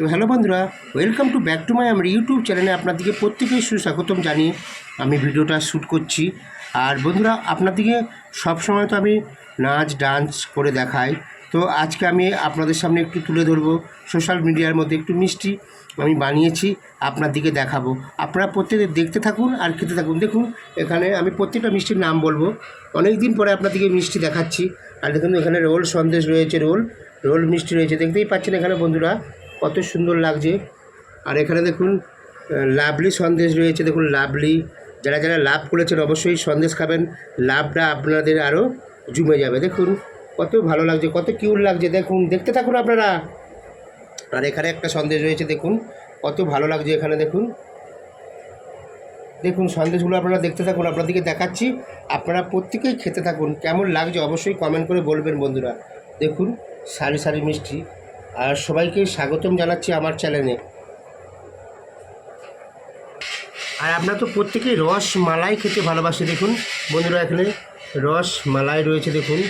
তো হ্যালো বন্ধুরা welcome to back to my আমার ইউটিউব চ্যানেলে আপনাদেরকে প্রত্যেকেই সুস্বাগতম জানিয়ে আমি ভিডিওটা শ্যুট করছি। আর বন্ধুরা, আপনাদেরকে সবসময় তো আমি নাচ ডান্স করে দেখাই। তো আজকে আমি আপনাদের সামনে একটু তুলে ধরবো সোশ্যাল মিডিয়ার মধ্যে একটু মিষ্টি আমি বানিয়েছি আপনার দিকে দেখাবো। আপনারা প্রত্যেকে দেখতে থাকুন আর খেতে থাকুন। দেখুন, এখানে আমি প্রত্যেকটা মিষ্টির নাম বলব। অনেক দিন পরে আপনাদেরকে মিষ্টি দেখাচ্ছি। আর দেখুন, এখানে রোল সন্দেশ রয়েছে, রোল রোল মিষ্টি রয়েছে। দেখতেই পাচ্ছেন এখানে বন্ধুরা কত সুন্দর লাগছে। আর এখানে দেখুন লাভলি সন্দেশ রয়েছে। দেখুন, লাভলি, যারা যারা লাভ করেছেন অবশ্যই সন্দেশ খাবেন। লাভটা আপনাদের আরও জমে যাবে। দেখুন, কত ভালো লাগছে, কত কিউট লাগছে। দেখুন, দেখতে থাকুন আপনারা। আর এখানে একটা সন্দেশ রয়েছে, দেখুন, কত ভালো লাগছে এখানে, দেখুন। দেখুন, সন্দেশগুলো আপনারা দেখতে থাকুন, আপনাদেরকে দেখাচ্ছি। আপনারা প্রত্যেকেই খেতে থাকুন। কেমন লাগছে অবশ্যই কমেন্ট করে বলবেন বন্ধুরা। দেখুন, সারি সারি মিষ্টি। আর সবাইকে স্বাগতম জানাচ্ছি আমার চ্যানেলে। আর আপনারা তো প্রত্যেকেই রস মালাই খেতে ভালোবাসে, দেখুন। বন্ধুরা, এখানে রস মালাই রয়েছে, দেখুন।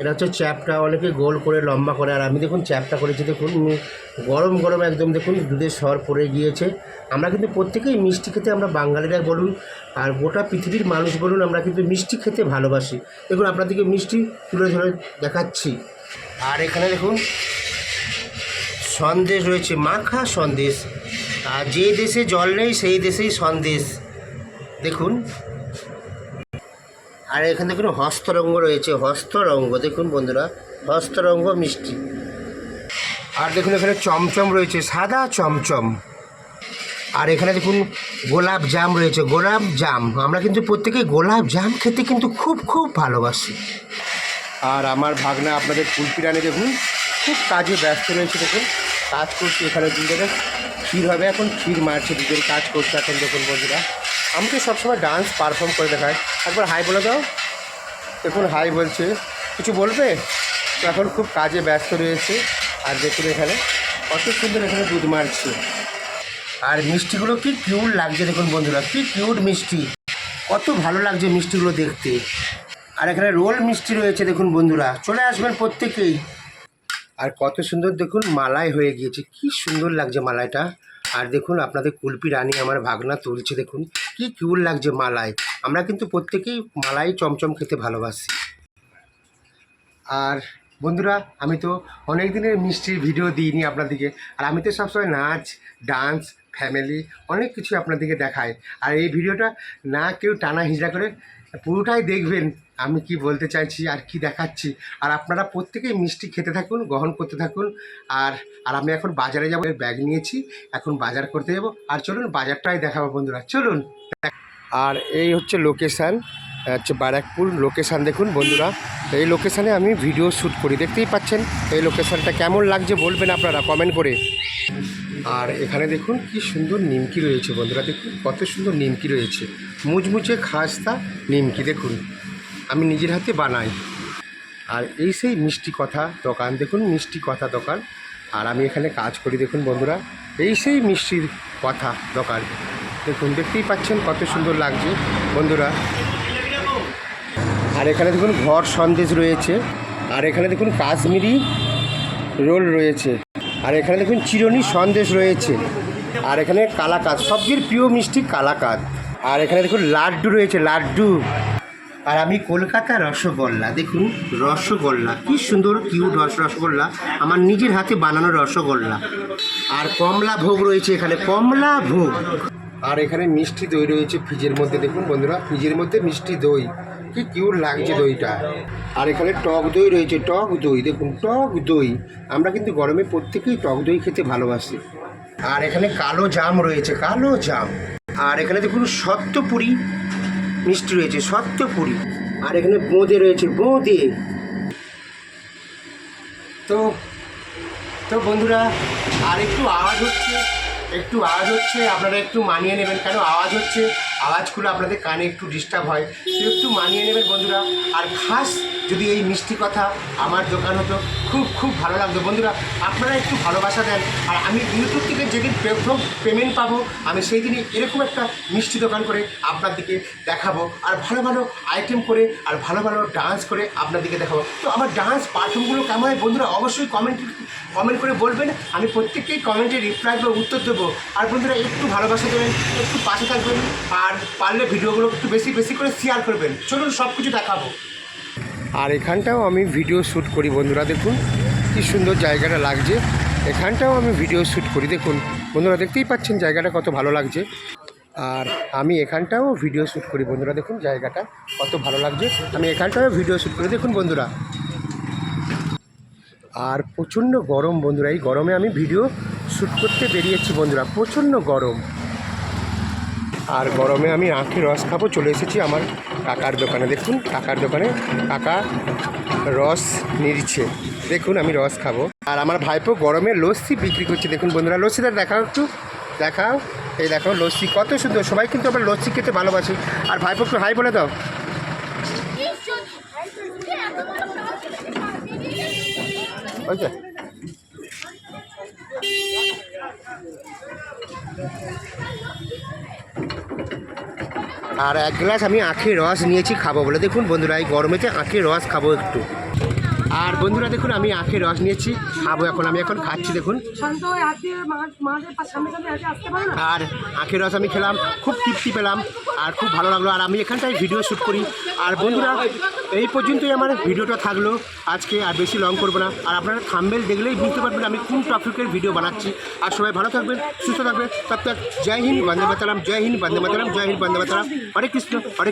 এটা হচ্ছে চ্যাপটা, অনেকে গোল করে, লম্বা করে। আর আমি, দেখুন, চ্যাপটা করেছি, দেখুন। গরম গরম একদম, দেখুন দুধের সর পড়ে গিয়েছে। আমরা কিন্তু প্রত্যেকেই মিষ্টি খেতে আমরা বাঙালিরা বলুন, আর গোটা পৃথিবীর মানুষ বলুন, আমরা কিন্তু মিষ্টি খেতে ভালোবাসি। দেখুন, আপনাদেরকে মিষ্টি তুলে ধরে দেখাচ্ছি। আর এখানে, দেখুন সন্দেশ রয়েছে। মাখা সন্দেশ। আর যে দেশে জল নেই, সেই দেশেই সন্দেশ। দেখুন। আর এখানে দেখুন, হস্তরঙ্গ রয়েছে। হস্তরঙ্গ, দেখুন বন্ধুরা। হস্তরঙ্গ মিষ্টি। আর দেখুন, এখানে চমচম রয়েছে। সাদা চমচম। আর এখানে দেখুন, গোলাপ জাম রয়েছে। গোলাপ জাম। আমরা কিন্তু প্রত্যেকেই গোলাপ জাম খেতে কিন্তু খুব খুব ভালোবাসি। আর আমার ভাগনা, আপনাদের কুলপিরানি দেখুন। খুব কাজে ব্যস্ত রয়েছে দেখুন। কাজ করছি এখানে দুজনে। ক্ষীর হবে এখন, ক্ষীর মারছে দুজন, কাজ করছে এখন দেখুন বন্ধুরা। আমাকে সবসময় ডান্স পারফর্ম করে দেখায়। একবার হাই বলে দাও। দেখুন হাই বলছে। কিছু বলবে? এখন খুব কাজে ব্যস্ত রয়েছে। আর দেখুন এখানে, কত সুন্দর এখানে দুধ মারছে। আর মিষ্টিগুলো কি কিউট লাগছে দেখুন বন্ধুরা। কি কিউট মিষ্টি। কত ভালো লাগছে মিষ্টিগুলো দেখতে। আর এখানে রোল মিষ্টি রয়েছে দেখুন বন্ধুরা। চলে আসবেন প্রত্যেকেই। আর কত সুন্দর দেখুন, মালাই হয়ে গিয়েছে। কি সুন্দর লাগছে মালাইটা। আর দেখুন, আপনাদের কুলপি রানী আমার ভাগনা তুলছে, দেখুন। কি কিউট লাগছে মালাই। আমরা কিন্তু প্রত্যেকেই মালাই চমচম খেতে ভালোবাসি। আর বন্ধুরা, আমি তো অনেক দিনের মিষ্টির ভিডিও দিইনি আপনাদেরকে। আর আমি তো সবসময় নাচ, ডান্স, ফ্যামিলি, অনেক কিছু আপনাদেরকে দেখাই। আর এই ভিডিওটা না কেউ টানা হিজড়া করে পুরোটাই দেখবেন। আমি কি বলতে চাইছি, আর কি দেখাচ্ছি? আর আপনারা প্রত্যেকেই মিষ্টি খেতে থাকুন, গ্রহণ করতে থাকুন। আর আর আমি এখন বাজারে যাব ব্যাগ নিয়েছি, এখন বাজার করতে যাব। আর চলুন, বাজারটাই দেখাবো বন্ধুরা, চলুন। আর এই হচ্ছে লোকেশান হচ্ছে ব্যারাকপুর লোকেশান দেখুন বন্ধুরা। এই লোকেশানে আমি ভিডিও শ্যুট করি, দেখতেই পাচ্ছেন? এই লোকেশানটা কেমন লাগছে বলবেন আপনারা কমেন্ট করে। আর এখানে দেখুন, কি সুন্দর নিমকি রয়েছে বন্ধুরা, দেখুন, কত সুন্দর নিমকি রয়েছে। মুচমুচে খাস্তা নিমকি, দেখুন। আমি নিজের হাতে বানাই। আর এই সেই মিষ্টি কথা দোকান, দেখুন মিষ্টি কথা দোকান। আর আমি এখানে কাজ করি, দেখুন বন্ধুরা। এই সেই মিষ্টির কথা দোকান। দেখুন, দেখতেই পাচ্ছেন কত সুন্দর লাগছে বন্ধুরা। আর এখানে দেখুন ঘর সন্দেশ রয়েছে। আর এখানে দেখুন কাশ্মীরি রোল রয়েছে। আর এখানে দেখুন চিরনি সন্দেশ রয়েছে। আর এখানে কালাকাদ সবচেয়ে প্রিয় মিষ্টি কালাকাদ। আর এখানে দেখুন লাড্ডু রয়েছে, লাড্ডু। আর আমি কলকাতা রসগোল্লা, দেখুন রসগোল্লা, কি সুন্দর কিউট রস রসগোল্লা। আমার নিজের হাতে বানানো রসগোল্লা। আর কমলা ভোগ রয়েছে এখানে, কমলা ভোগ। আর এখানে মিষ্টি দই রয়েছে ফ্রিজের মধ্যে, দেখুন বন্ধুরা, ফ্রিজের মধ্যে মিষ্টি দই। কি কিউট লাগছে দইটা। আর এখানে টক দই রয়েছে, টক দই, দেখুন, টক দই। আমরা কিন্তু গরমে প্রত্যেকেই টক দই খেতে ভালোবাসি। আর এখানে কালো জাম রয়েছে, কালো জাম। আর এখানে দেখুন সত্যপুরি মিষ্টি রয়েছে সত্যপুরি আর এখানে বোঁদে রয়েছে, বোঁদে। তো তো বন্ধুরা, আর একটু আওয়াজ হচ্ছে। একটু আওয়াজ হচ্ছে, আপনারা একটু মানিয়ে নেবেন। কেন আওয়াজ হচ্ছে? আওয়াজগুলো আপনাদের কানে একটু ডিস্টার্ব হয়। একটু মানিয়ে নেবেন বন্ধুরা। আর খাস যদি এই মিষ্টি কথা আমার দোকান হতো, খুব খুব ভালো লাগতো। বন্ধুরা, আপনারা একটু ভালোবাসা দেন। আর আমি ইউটিউব থেকে যেদিন প্রথম পেমেন্ট পাবো, আমি সেই দিনই এরকম একটা মিষ্টি দোকান করে আপনার দিকে দেখাবো। আর ভালো ভালো আইটেম করে, আর ভালো ভালো ডান্স করে আপনার দিকে দেখাবো। তো আমার ডান্স পারফর্মগুলো কেমন হয় বন্ধুরা? অবশ্যই কমেন্ট কমেন্ট করে বলবেন। আমি প্রত্যেককেই কমেন্টে রিপ্লাই বা উত্তর দেবো। আর বন্ধুরা, একটু ভালোবাসা দেবেন, একটু পাশে থাকবেন, আর পারলে ভিডিওগুলো একটু বেশি বেশি করে শেয়ার করবেন। চলুন সব কিছু দেখাবো। আর এখানটাও আমি ভিডিও শ্যুট করি বন্ধুরা, দেখুন। কি সুন্দর জায়গাটা লাগছে। এখানটাও আমি ভিডিও শ্যুট করি, দেখুন। বন্ধুরা, দেখতেই পাচ্ছেন জায়গাটা কত ভালো লাগছে। আর আমি এখানটাও ভিডিও শ্যুট করি বন্ধুরা, দেখুন জায়গাটা কত ভালো লাগছে। আমি এখানটাও ভিডিও শ্যুট করি, দেখুন বন্ধুরা। আর প্রচণ্ড গরম বন্ধুরা, এই গরমে আমি ভিডিও শ্যুট করতে বেরিয়েছি বন্ধুরা, প্রচণ্ড গরম। আর গরমে আমি আখের রস খাব, চলে এসেছি আমার কাকার দোকানে। দেখুন, কাকার দোকানে কাকা রস নিচ্ছে। দেখুন, আমি রস খাব। আর আমার ভাইপো গরমে লস্যি বিক্রি করছে। দেখুন বন্ধুরা লস্যিটা দেখাও একটু, দেখাও, এই দেখো লস্যি, কত সুন্দর। সবাই কিন্তু আবার লস্যি খেতে ভালোবাসে। আর ভাইপো একটু হাই বলে দাও। আর এক গ্লাস আমি আখের রস নিয়েছি খাব বলে। দেখুন বন্ধুরা, এই গরমেতে আখের রস খাব একটু। আর বন্ধুরা দেখুন আমি আখের রস নিয়েছি খাব এখন আমি এখন খাচ্ছি দেখুন। আর আখের রস আমি খেলাম খুব তৃপ্তি পেলাম আর খুব ভালো লাগল আর আমি এখানটায় ভিডিও শ্যুট করি। আর বন্ধুরা এই পর্যন্তই আমার ভিডিওটা থাকল আজকে আর বেশি লং করব না। আর আপনারা থাম্বেল দেখলেই বুঝতে পারবেন আমি কোন টপিকের ভিডিও বানাচ্ছি। আর সবাই ভালো থাকবেন সুস্থ থাকবেন। তব তক জয় হিন্দ বন্দে মাতারাম জয় হিন্দ বন্দে মাতারাম জয় হিন্দ বন্দে মাতারাম। হরে কৃষ্ণ হরে